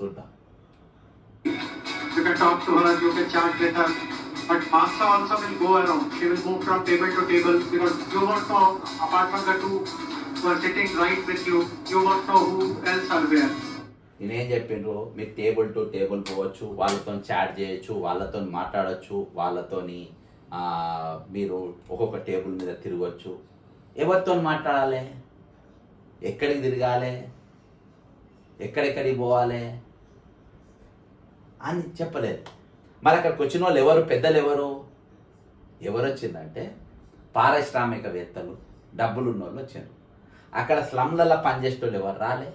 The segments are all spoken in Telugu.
చూద్దాం. But master also will go around from table to table because you want know apart right with you you want know who చెప్పిండ్రు? మీరు టేబుల్ టు టేబుల్ పోవచ్చు వాళ్ళతో చాట్ చేయొచ్చు వాళ్ళతో మాట్లాడచ్చు వాళ్ళతో మీరు ఒక్కొక్క టేబుల్ మీద తిరగచ్చు. ఎవరితో మాట్లాడాలి? ఎక్కడికి తిరగాలి? ఎక్కడెక్కడికి పోవాలి? అని చెప్పలేదు. మరి అక్కడికి వచ్చిన వాళ్ళు ఎవరు? పెద్దలు ఎవరు ఎవరు వచ్చిందంటే పారిశ్రామికవేత్తలు డబ్బులు ఉన్నోళ్ళు వచ్చారు. అక్కడ స్లమ్లలో పనిచేసేటోళ్ళు ఎవరు? రాలే.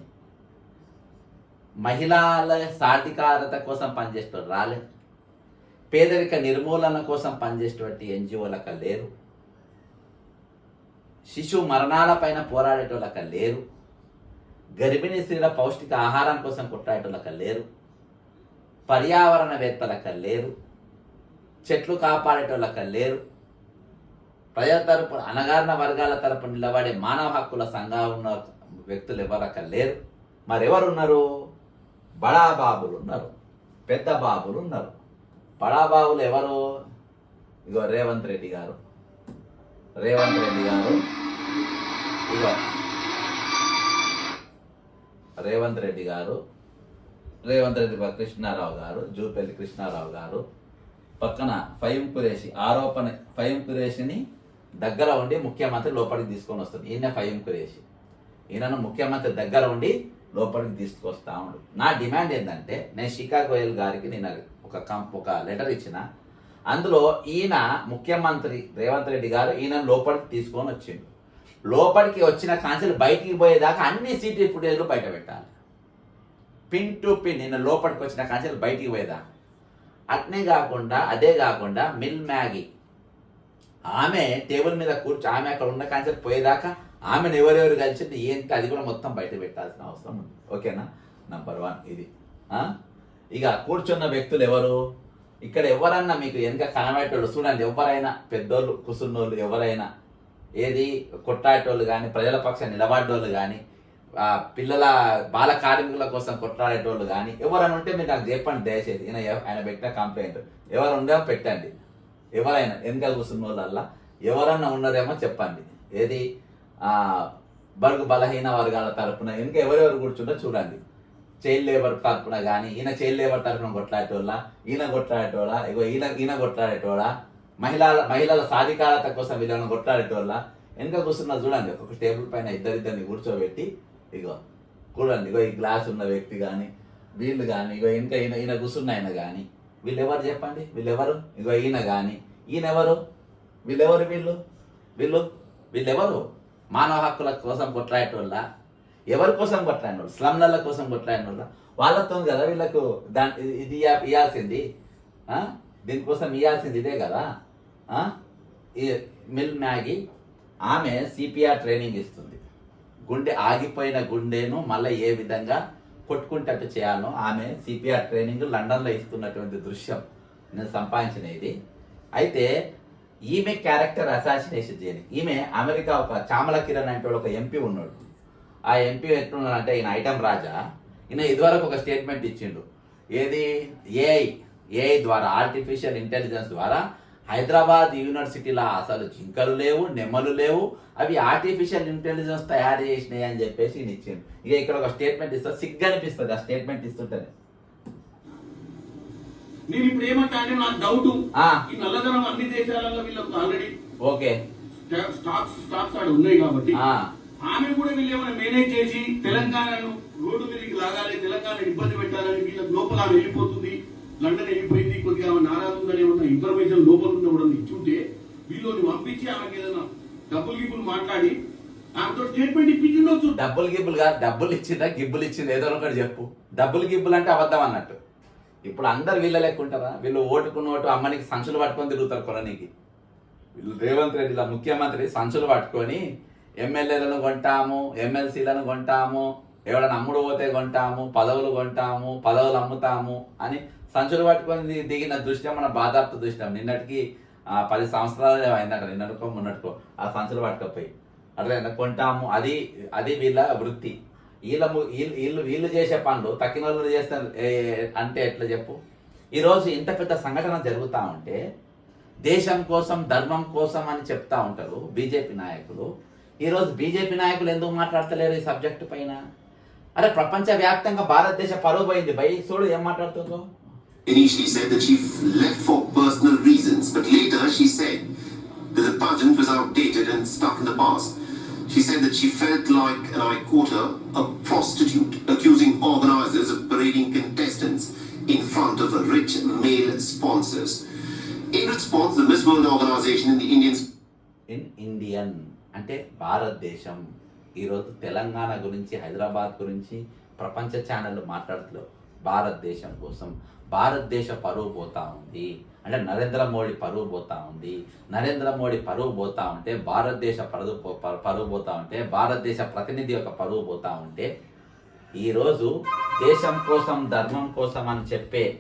మహిళల సాధికారత కోసం పనిచేసేటోళ్ళు రాలే. పేదరిక నిర్మూలన కోసం పనిచేసేటువంటి ఎన్జిఓలక లేరు. శిశు మరణాల పైన పోరాడేటోళ్ళక లేరు. గర్భిణీ స్త్రీల పౌష్టిక ఆహారం కోసం కొట్టాడేటోళ్ళక లేరు. పర్యావరణవేత్తలక లేరు చెట్లు కాపాడేటోళ్ళక లేరు ప్రజల తరపు అనగారిన వర్గాల తరపు నిలబడే మానవ హక్కుల సంఘం ఉన్న వ్యక్తులు ఎవరక లేరు మరెవరున్నారు? బడాబాబులు బడా బాబులు ఉన్నారు పెద్ద బాబులు ఉన్నారు బడా బాబులు ఎవరు ఇగో రేవంత్ రెడ్డి గారు. రేవంత్ రెడ్డి గారు. ఇగో. రేవంత్ రెడ్డి గారు. రేవంత్ రెడ్డి కృష్ణారావు గారు జూపల్లి కృష్ణారావు గారు పక్కన ఫైమ్ కురేషి ఆరోపణ ఫైమ్ కురేషిని దగ్గర ఉండి ముఖ్యమంత్రి లోపలికి తీసుకొని వస్తుంది ఈయన ఫైమ్ కురేషి. ఈయనను ముఖ్యమంత్రి దగ్గర ఉండి లోపలికి తీసుకొస్తా ఉండు. నా డిమాండ్ ఏంటంటే నేను శిఖా గోయల్ గారికి నేను ఒక కం ఒక లెటర్ ఇచ్చిన. అందులో ఈయన ముఖ్యమంత్రి రేవంత్ రెడ్డి గారు ఈయన లోపలికి తీసుకొని వచ్చిండు. లోపలికి వచ్చిన కాంచెలు బయటికి పోయేదాకా అన్ని సీటీ ఫుటేజ్లు బయట పెట్టాలి. పిన్ టు పిన్ నిన్న లోపలికి వచ్చిన కాంచెలు బయటికి పోయేదా? అట్నే కాకుండా అదే కాకుండా మిల్ మ్యాగీ. ఆమె టేబుల్ మీద కూర్చో ఆమె అక్కడ ఉన్న కాంచెలు పోయేదాకా ఆమెను ఎవరెవరు కలిసింది ఏంటి అది కూడా మొత్తం బయట పెట్టాల్సిన అవసరం ఉంది. ఓకేనా? నంబర్ వన్ ఇది. ఇక కూర్చున్న వ్యక్తులు ఎవరు? ఇక్కడ ఎవరన్నా మీకు వెనక కనబడేటోళ్ళు చూడండి ఎవరైనా పెద్దోళ్ళు కుసున్నోళ్ళు ఎవరైనా ఏది కొట్టాటోళ్ళు కానీ ప్రజల పక్షాన్ని నిలబడ్డోళ్ళు కానీ పిల్లల బాల కార్మికుల కోసం కొట్లాడేటోళ్ళు కానీ ఎవరైనా ఉంటే మీరు నాకు చెప్పండి దయచేసి. ఈయన ఆయన పెట్టిన కంప్లైంట్ ఎవరు ఉండే పెట్టండి. ఎవరైనా వెనకాల కూర్చున్న వాళ్ళల్లా ఎవరన్నా ఉన్నారేమో చెప్పండి. ఏది? ఆ బడుగు బలహీన వర్గాల తరపున ఇంకా ఎవరెవరు కూర్చుంటో చూడండి. చైల్డ్ లేబర్ తరపున కానీ ఈయన చైల్డ్ లేబర్ తరపున కొట్లాడేటోళ్ళ? ఈయన కొట్లాడేటోళ్ళ? ఇగో ఈయన ఈయన కొట్లాడేటోళ్ళ? మహిళల మహిళల సాధికారత కోసం వీళ్ళని కొట్లాడేటోళ్ళ? వెనక కూర్చున్న చూడండి ఒక టేబుల్ పైన ఇద్దరిద్దరిని కూర్చోబెట్టి ఇగో చూడండి ఇగో ఈ గ్లాస్ ఉన్న వ్యక్తి కానీ వీళ్ళు కానీ ఇగో ఇంకా ఈయన ఈయన కూర్చున్న ఆయన కానీ వీళ్ళు ఎవరు చెప్పండి? వీళ్ళు ఎవరు ఇగో ఈయన కానీ ఈయన ఎవరు వీళ్ళెవరు వీళ్ళు? వీళ్ళు? వీళ్ళెవరు? మానవ హక్కుల కోసం కొట్లాడేటోళ్ళ? ఎవరి కోసం కొట్లాడినోళ్ళు? స్లమ్ల కోసం కొట్లాడినోళ్ళ? వాళ్ళతో కదా వీళ్ళకు దాని ఇది- ఇవ్వాల్సింది దీనికోసం ఇవ్వాల్సింది ఇదే కదా? మిల్ మ్యాగీ ఆమె సిపిఆర్ ట్రైనింగ్ ఇస్తుంది. గుండె ఆగిపోయిన గుండెను మళ్ళీ ఏ విధంగా కొట్టుకుంటట్టు చేయాలో ఆమె సిపిఆర్ ట్రైనింగ్ లండన్లో ఇస్తున్నటువంటి దృశ్యం నేను సంపాదించిన ఇది. అయితే ఈమె క్యారెక్టర్ అసాసినేషన్ చేయని ఈమె అమెరికా ఒక చామల కిరణ్ అంటే ఒక ఎంపీ ఉన్నాడు. ఆ ఎంపీ ఎట్లున్నాడంటే ఈయన ఐటమ్ రాజా. ఈయన ఇదివరకు ఒక స్టేట్మెంట్ ఇచ్చిండు. ఏది ఏఐ ఏఐ ద్వారా ఆర్టిఫిషియల్ ఇంటెలిజెన్స్ ద్వారా హైదరాబాద్ యూనివర్సిటీలో అసలు జింకలు లేవు నెమ్మలు లేవు. అవి ఆర్టిఫిషియల్ ఇంటెలిజెన్స్ తయారు చేసినాయి అని చెప్పేసి ఇచ్చిండు. ఇక ఇక్కడ ఒక స్టేట్మెంట్ ఇస్తా సిగ్గు అనిపిస్తుంది ఆ స్టేట్మెంట్ ఇస్తుంటేనే. నేను ఇప్పుడు ఏమంటా అంటే నాకు డౌట్. ఈ నల్లధనం అన్ని దేశాలలో వీళ్ళకి ఆల్రెడీ ఓకే. స్టాక్స్ స్టాక్స్ ఆడ ఉన్నాయి కాబట్టి ఆమె కూడా వీళ్ళు ఏమైనా మేనేజ్ చేసి తెలంగాణను రోడ్డు మీదకి లాగాలి తెలంగాణ ఇబ్బంది పెట్టాలని వీళ్ళకి లోపల వెళ్ళిపోతుంది. లండన్ వెళ్ళిపోయింది కొద్దిగా ఆమె నారాజు ఏమన్నా ఇన్ఫర్మేషన్ లోపల ఉన్న కూడా ఇచ్చుంటే వీళ్ళని పంపించి ఆమెకి ఏదైనా డబ్బులు గిబ్బులు మాట్లాడి ఆమెతో స్టేట్మెంట్ ఇప్పించి ఉండొచ్చు డబ్బులు గిబ్బులు కాదు డబ్బులు ఇచ్చిందా గిబ్బులు ఇచ్చింది ఏదో ఒకటి చెప్పు. డబ్బులు గిబ్బులు అంటే అబద్ధం అన్నట్టు. ఇప్పుడు అందరు వీళ్ళ వీళ్ళు ఓటుకున్న ఓటు అమ్మనికి సంచులు పట్టుకొని తిరుగుతారు కొననీకి వీళ్ళు రేవంత్ రెడ్డి ముఖ్యమంత్రి సంచులు పట్టుకొని ఎమ్మెల్యేలను కొంటాము ఎమ్మెల్సీలను కొంటాము ఎవడన్నా అమ్ముడు పోతే కొంటాము పదవులు కొంటాము పదవులు అమ్ముతాము అని సంచులు పట్టుకొని దిగిన దృశ్యం మన బాధాప్త దృశ్యం. నిన్నటికి పది సంవత్సరాలు అయిందట. నిన్నటికో మొన్నటికో. ఆ సంచులు పట్టుకపోయి. అట్లా కొంటాము. అది అది వీళ్ళ వృత్తి. వీళ్ళ వీళ్ళు వీళ్ళు వీళ్ళు చేసే పనులు తక్కిన వాళ్ళు చేస్తారు అంటే ఎట్లా చెప్పు? ఈరోజు ఇంత పెద్ద సంఘటన జరుగుతూ ఉంటే దేశం కోసం ధర్మం కోసం అని చెప్తా ఉంటారు బీజేపీ నాయకులు. ఈరోజు బీజేపీ నాయకులు ఎందుకు మాట్లాడతలేరు ఈ సబ్జెక్టు పైన? అరే ప్రపంచవ్యాప్తంగా భారతదేశ పరువు పోయింది. బై చూడు ఏం మాట్లాడుతుందో. Initially said that she left for personal reasons, but later she said that the pageant was outdated and stuck in the past. She said that she felt like, and I quote her, a prostitute, accusing organizers of parading contestants in front of rich male sponsors. In response, the Miss World organization in the Indian in Indian అంటే భారతదేశం ఈరోజు తెలంగాణ గురించి హైదరాబాద్ గురించి ప్రపంచ ఛానళ్ళు మాట్లాడుతున్నారు భారతదేశం కోసం భారతదేశ పరువు పోతా ఉంది. అంటే నరేంద్ర మోడీ పరువు పోతా ఉంది. నరేంద్ర మోడీ పరువు పోతా ఉంటే భారతదేశ పరువు పో- పరువు పోతా ఉంటే భారతదేశ ప్రతినిధి యొక్క పరువు పోతా ఉంటే ఈరోజు దేశం కోసం ధర్మం కోసం అని చెప్పే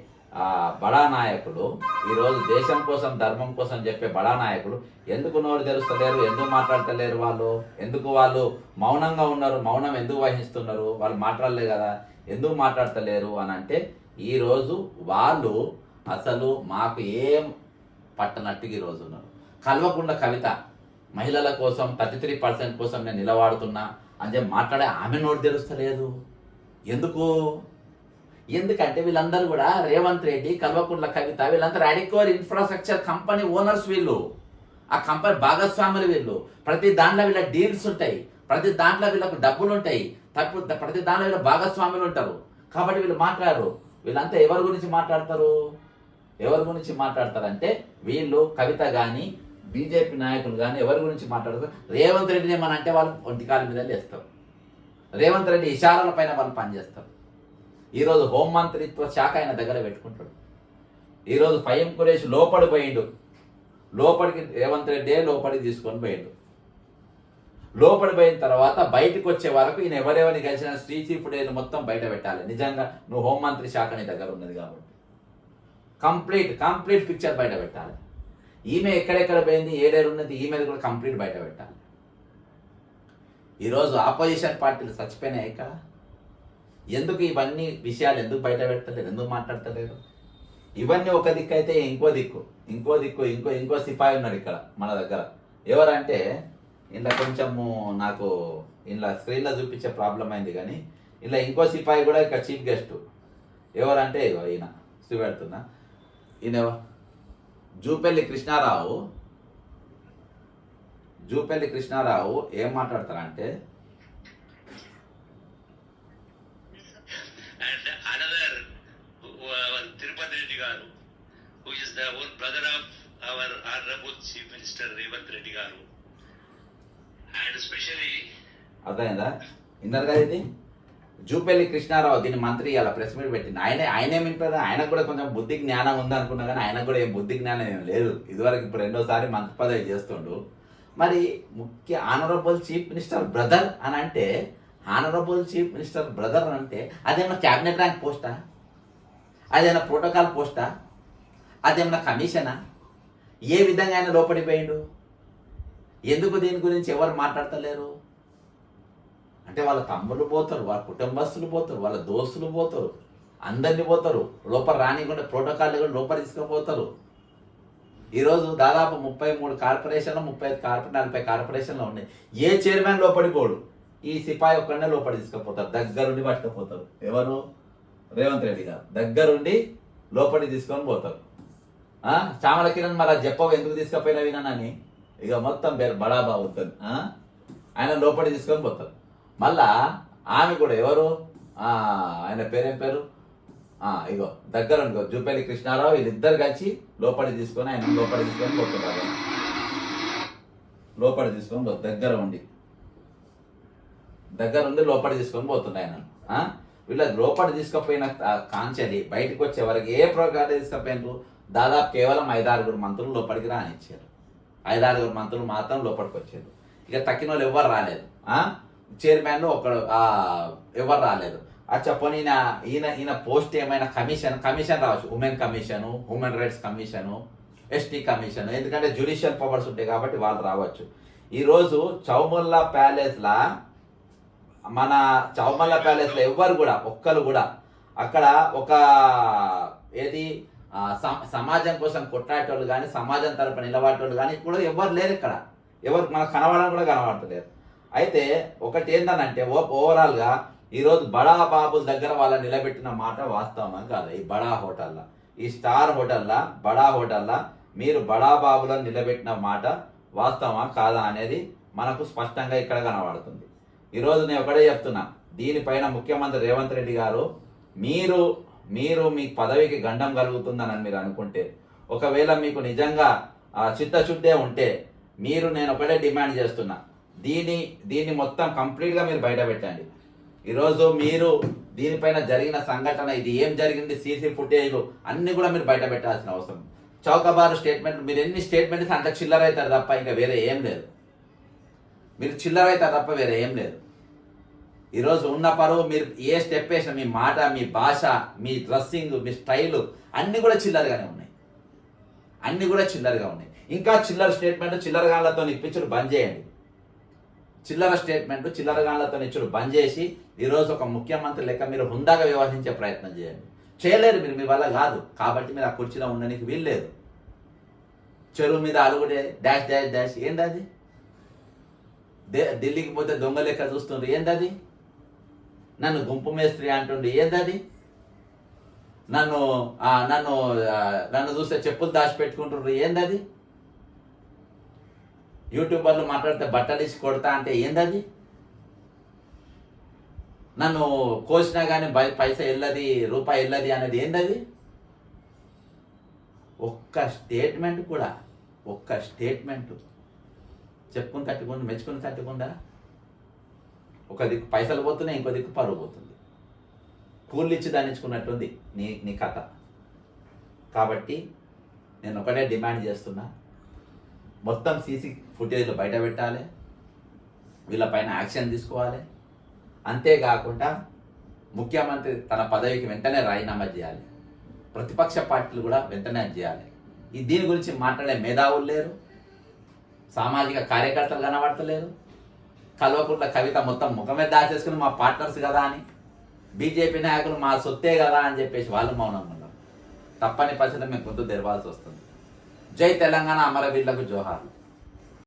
బడా నాయకులు ఈరోజు దేశం కోసం ధర్మం కోసం చెప్పే బడా నాయకులు ఎందుకు నోరు తెలుస్తలేరు ఎందుకు మాట్లాడతలేరు వాళ్ళు? ఎందుకు వాళ్ళు మౌనంగా ఉన్నారు? మౌనం ఎందుకు వహిస్తున్నారు? వాళ్ళు మాట్లాడలేదు కదా. ఎందుకు మాట్లాడతలేరు అని అంటే ఈరోజు వాళ్ళు అసలు మాకు ఏం పట్టనట్టుగా ఈరోజు ఉన్నారు. కల్వకుండ కవిత మహిళల కోసం థర్టీ త్రీ పర్సెంట్ కోసం నేను నిలబడుతున్నా అని చెప్పి మాట్లాడే ఆమె నోటి తెలుస్తలేదు ఎందుకు? ఎందుకంటే వీళ్ళందరూ కూడా రేవంత్ రెడ్డి కల్వకుంట్ల కవిత వీళ్ళందరూ అడికోర్ ఇన్ఫ్రాస్ట్రక్చర్ కంపెనీ ఓనర్స్ వీళ్ళు. ఆ కంపెనీ భాగస్వాములు వీళ్ళు. ప్రతి దాంట్లో వీళ్ళ డీల్స్ ఉంటాయి. ప్రతి దాంట్లో వీళ్ళకు డబ్బులు ఉంటాయి. తప్పు ప్రతి దాంట్లో వీళ్ళ భాగస్వాములు ఉంటారు. కాబట్టి వీళ్ళు మాట్లాడరు. వీళ్ళంతా ఎవరి గురించి మాట్లాడతారు? ఎవరి గురించి మాట్లాడతారంటే వీళ్ళు కవిత కానీ బీజేపీ నాయకులు కానీ ఎవరి గురించి మాట్లాడతారు? రేవంత్ రెడ్డిని ఏమని అంటే వాళ్ళు ఒంటికాల మీద లేస్తారు. రేవంత్ రెడ్డి ఇషారాల పైన వాళ్ళు పనిచేస్తారు. ఈరోజు హోంమంత్రిత్వ శాఖ ఆయన దగ్గర పెట్టుకుంటాడు. ఈరోజు ఫయం కురేష్ లోపడి పోయిండు. లోపలికి రేవంత్ రెడ్డే లోపలికి తీసుకొని పోయిండు. లోపలి పోయిన తర్వాత బయటకు వచ్చే వరకు ఈయన ఎవరెవరిని కలిసిన శ్రీ మొత్తం బయట పెట్టాలి. నిజంగా నువ్వు హోంమంత్రి శాఖ నీ దగ్గర ఉన్నది కాబట్టి. కంప్లీట్ కంప్లీట్ పిక్చర్ బయట పెట్టాలి. ఈమె ఎక్కడెక్కడ పోయింది ఏడేరు ఉన్నది ఈమె కూడా కంప్లీట్ బయట పెట్టాలి. ఈరోజు ఆపోజిషన్ పార్టీలు చచ్చిపోయినాయి ఇక్కడ. ఎందుకు ఇవన్నీ విషయాలు ఎందుకు బయట పెడతలేరు ఎందుకు మాట్లాడతలేరు? ఇవన్నీ ఒక దిక్కు అయితే ఇంకో దిక్కు ఇంకో దిక్కు ఇంకో ఇంకో సిపాయి ఉన్నాడు ఇక్కడ మన దగ్గర. ఎవరంటే ఇలా కొంచెము నాకు ఇలా స్క్రీన్లో చూపించే ప్రాబ్లం అయింది కానీ ఇలా ఇంకో సిపాయి కూడా ఇక్కడ చీఫ్ గెస్ట్ ఎవరంటే ఇగో ఈయన చూపెడుతున్నా ఈయన జూపల్లి కృష్ణారావు. జూపల్లి కృష్ణారావు ఏం మాట్లాడతారంటే అర్థమైందా? విన్నారు కదా ఇది? జూపల్లి కృష్ణారావు దీన్ని మంత్రి అలా ప్రెస్ మీట్ పెట్టింది ఆయన ఆయన ఏం వింటారు ఆయనకు కూడా కొంచెం బుద్ధి జ్ఞానం ఉంది అనుకున్నా కానీ ఆయనకు కూడా ఏం బుద్ధి జ్ఞానం ఏం లేదు. ఇదివరకు ఇప్పుడు రెండోసారి మంత్రి పదవి చేస్తుండు. మరి ముఖ్య ఆనరబుల్ చీఫ్ మినిస్టర్ బ్రదర్ అని అంటే ఆనరబుల్ చీఫ్ మినిస్టర్ బ్రదర్ అని అంటే అదేమన్నా క్యాబినెట్ ర్యాంక్ పోస్టా? అదేమన్నా ప్రోటోకాల్ పోస్టా? అదేమన్నా కమిషనా? ఏ విధంగా ఆయన లోపడిపోయిండు? ఎందుకు దీని గురించి ఎవరు మాట్లాడతలేరు? అంటే వాళ్ళ తమ్ముళ్ళు పోతారు వాళ్ళ కుటుంబస్తులు పోతారు వాళ్ళ దోస్తులు పోతారు అందరినీ పోతారు లోపల రానికుండా ప్రోటోకాల్ కూడా లోపల తీసుకుపోతారు ఈరోజు దాదాపు ముప్పై మూడు కార్పొరేషన్లు ముప్పై ఐదు కార్పొరేషన్ నలభై కార్పొరేషన్లు ఉన్నాయి. ఏ చైర్మన్ లోపడిపోడు ఈ సిపాయి ఒక్కడనే లోపల తీసుకుపోతారు దగ్గరుండి పట్టుకుపోతారు. ఎవరు? రేవంత్ రెడ్డి గారు. దగ్గరుండి లోపలికి తీసుకొని పోతారు. చామల కిరణ్ మరి చెప్పవు ఎందుకు తీసుకుపోయినా వినానని ఇక మొత్తం పేరు బడాబా అవుతుంది ఆయన లోపలి తీసుకొని పోతారు. మళ్ళా ఆమె కూడా ఎవరు? ఆయన పేరేం పేరు? ఇగో దగ్గర ఉండి జూపల్లి కృష్ణారావు వీళ్ళిద్దరు కలిసి లోపలి తీసుకొని ఆయన లోపలి తీసుకొని పోతున్నారు లోపలి తీసుకొని పో- దగ్గర ఉండి. దగ్గర ఉండి లోపలి తీసుకొని పోతున్నాయి ఆయన. వీళ్ళ లోపలి తీసుకుపోయిన కాంచలి బయటకు వచ్చే వరకు ఏ ప్రోగ్రామ్ తీసుకుపోయినారు? దాదాపు కేవలం ఐదారుగురు మంత్రులు లోపలికి రానిచ్చారు. ఐదారుగురు మంత్రులు మాత్రం లోపలికి వచ్చారు. ఇక తక్కిన వాళ్ళు ఎవరు రాలేదు. చైర్మన్ ఒకడు ఎవరు రాలేదు. అచ్చా పోనీ ఈయన ఈయన ఈయన పోస్ట్ ఏమైనా కమిషన్ కమిషన్ రావచ్చు. Women commission human rights commission ST commission. ఎందుకంటే జ్యుడిషియల్ పవర్స్ ఉంటాయి కాబట్టి వాళ్ళు రావచ్చు. ఈరోజు చౌమల్లా ప్యాలెస్లా మన చౌమల్లా ప్యాలెస్లో ఎవ్వరు కూడా ఒక్కరు కూడా అక్కడ ఒక ఏది సమాజం కోసం కొట్లాడేటోళ్ళు కానీ సమాజం తరపున నిలబడేటోళ్ళు కానీ ఇప్పుడు ఎవరు లేరు ఇక్కడ. ఎవరు మనకు కనబడడం కూడా కనబడతలేరు అయితే ఒకటి ఏంటనంటే ఓవరాల్గా ఈరోజు బడా బాబుల దగ్గర వాళ్ళ నిలబెట్టిన మాట వాస్తవమా కాదు? ఈ బడా హోటల్లో. ఈ స్టార్ హోటల్లా బడా హోటల్లా మీరు బడా బాబులను నిలబెట్టిన మాట వాస్తవమా కాదా అనేది మనకు స్పష్టంగా ఇక్కడ కనబడుతుంది. ఈరోజు నేను ఒకటే చెప్తున్నా. దీనిపైన ముఖ్యమంత్రి రేవంత్ రెడ్డి గారు మీరు మీరు మీ పదవికి గండం కలుగుతుందని మీరు అనుకుంటే ఒకవేళ మీకు నిజంగా ఆ, చిత్తశుద్ధే ఉంటే మీరు నేను ఒకటే డిమాండ్ చేస్తున్నా. దీని దీన్ని మొత్తం కంప్లీట్గా మీరు బయట పెట్టండి. ఈరోజు మీరు దీనిపైన జరిగిన సంఘటన ఇది ఏం జరిగింది సీసీ ఫుటేజ్లు అన్నీ కూడా మీరు బయట పెట్టాల్సిన అవసరం. చౌకబారు స్టేట్మెంట్ మీరు ఎన్ని స్టేట్మెంట్స్ అంత చిల్లర అవుతారు తప్ప ఇంకా వేరే ఏం లేదు. మీరు చిల్లర అవుతారు తప్ప వేరే ఏం లేదు. ఈరోజు ఉన్న పరువు మీరు ఏ స్టెప్ వేసిన మీ మాట మీ భాష మీ డ్రెస్సింగ్ మీ స్టైలు అన్నీ కూడా చిల్లరగానే ఉన్నాయి. అన్నీ కూడా చిల్లరగా ఉన్నాయి. ఇంకా చిల్లర స్టేట్మెంట్ చిల్లరగాళ్ళతో ఇప్పించుడు బంద్ చేయండి. చిల్లర స్టేట్మెంట్ చిల్లరగాళ్ళతో ఇచ్చుడు బంద్ చేసి ఈరోజు ఒక ముఖ్యమంత్రి లెక్క మీరు హుందాగా వ్యవహరించే ప్రయత్నం చేయండి. చేయలేరు మీరు మీ వల్ల కాదు. కాబట్టి మీరు ఆ కుర్చీలో ఉండడానికి వీల్లేదు చెరువు మీద అలుగుడే డాష్ డాష్ డాష్ ఏంటది దే- ఢిల్లీకి పోతే దొంగ లెక్క చూస్తుండ్రు. ఏంటది నన్ను గుంపు మేస్త్రి అంటుండు. ఏందది? నన్ను నన్ను నన్ను చూస్తే చెప్పులు దాచిపెట్టుకుంటుండ్రు. ఏందది? యూట్యూబర్లు మాట్లాడితే బట్టలు ఇచ్చి కొడతా అంటే ఏందది? నన్ను కోసినా కానీ బై పైసా వెళ్ళది రూపాయి వెళ్ళది అనేది ఏందది? ఒక్క స్టేట్మెంట్ కూడా ఒక్క స్టేట్మెంట్. చెప్పుకుని తట్టుకుంది మెచ్చుకుని తట్టుకుందా ఒక దిక్కు పైసలు పోతున్నాయి ఇంకో దిక్కు పరువు పోతుంది. కూలిచ్చి ఇచ్చి దానించుకున్నట్టుంది నీ నీ కథ. కాబట్టి నేను ఒకటే డిమాండ్ చేస్తున్నా. మొత్తం సీసీ ఫుటేజ్లు బయట పెట్టాలి. వీళ్ళపైన యాక్షన్ తీసుకోవాలి. అంతేకాకుండా ముఖ్యమంత్రి తన పదవికి వెంటనే రాజీనామా చేయాలి. ప్రతిపక్ష పార్టీలు కూడా వెంటనే చేయాలి. ఈ దీని గురించి మాట్లాడే మేధావులు లేరు. సామాజిక కార్యకర్తలు కనబడతలేరు. కల్వకుంట్ల కవిత మొత్తం ముఖమే దాచేసుకుని మా పార్ట్నర్స్ కదా అని బీజేపీ నాయకులు మా సొత్తే కదా అని చెప్పేసి వాళ్ళు మౌనంగా ఉన్నారు. తప్పని పరిస్థితి మేము గుర్తు తెరవాల్సి వస్తుంది. జై తెలంగాణ అమరవీరులకు జోహార్లు.